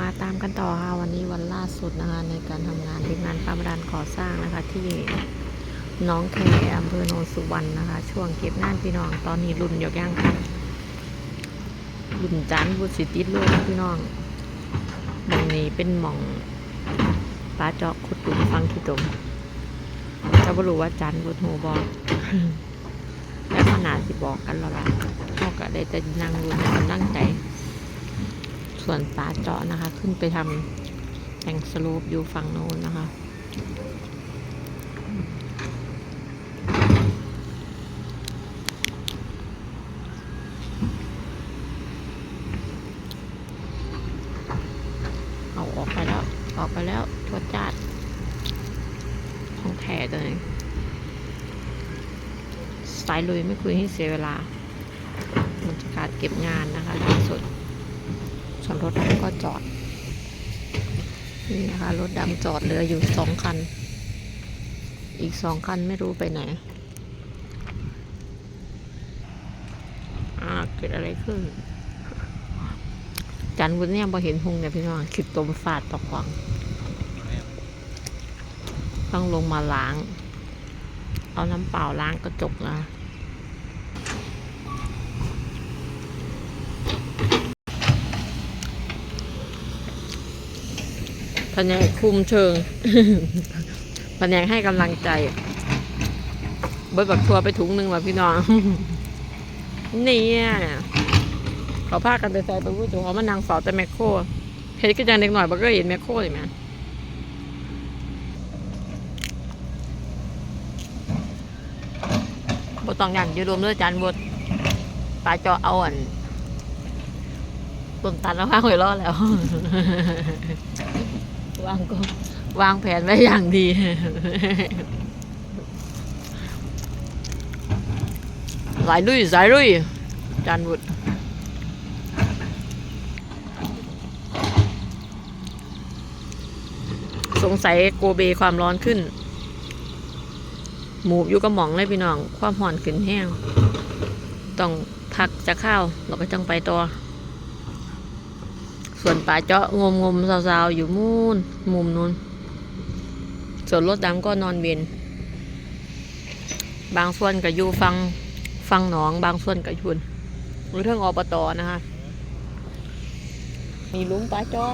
มาตามกันต่อค่ะวันนี้วันล่าสุดนะคะในการทำงานทีมงานปามดานก่อสร้างนะคะ ที่น้องแคอำเภอโนนสุวรรณนะคะ ช่วงเก็บงานพี่น้องตอนนี้รุ่นยกย่างค่ะรุ่นจันทร์บุตรสิติดลูกพี่น้องมองนี้เป็นหมองปลาเจาะขุดหลุมฟังขี้ตมจะไม่รู้ว่าจันทร์บุตรหูบอกและขนาดสิบอกกันแล้วล่ะเขาก็ได้แต่นั่งดูในกำลังใจ ส่วนปลาเจาะนะคะ ขึ้นไปทำแอ่งสลูปอยู่ฝั่งโน้นนะคะเอาออกไปแล้วออกไปแล้วทวดจาดของแท้ตัวนี้สายลุยไม่คุยให้เสียเวลาบรรยากาศเก็บงานนะคะล่าสุด ส่วนรถดำก็จอด นี่นะคะ รถดำจอดเหลืออยู่สองคัน อีกสองคันไม่รู้ไปไหน อ่าเกิดอะไรขึ้น จันวุ้นเนี่ยพอเห็นหงเนี่ยพี่น้องคิดตมฟาดตะขวางต้องลงมาล้าง เอาน้ำเปล่าล้างกระจกนะ แผนกคุมเชิงแผนกให้กำลังใจ เบิดบักทัวไปถุงหนึ่งว่ะพี่น้อง เนี่ยเขาพากันไปใส่ไปวุ้ยจูเขามานั่งเฝ้าแต่แมคโครเห็นก็จังเด็กหน่อยบักก็เห็นแมคโครเลยไหมบต้องยันอยู่รวมด้วยจานบดปลาจอเอาอันต้นตันแล้วพาหอยรอดแล้ว วางก็วางแผนไว้อย่างดี สายลุยสายลุยจานบุตรสงสัยโกเบความร้อนขึ้น หมูอยู่กระหม่องเลยพี่น้อง ความห่อนขึ้นแห้ง ต้องพักจะข้าวเราก็จังไปต่อ ส่วนป่าเจาะงมงมสาวๆอยู่มูนมุมนู้น ส่วนรถดำก็นอนเวียนบางส่วนก็อยู่ฟังฟังหนอง บางส่วนก็อยุนหรือเรื่องอบตนะคะ มีลุมป่าเจาะ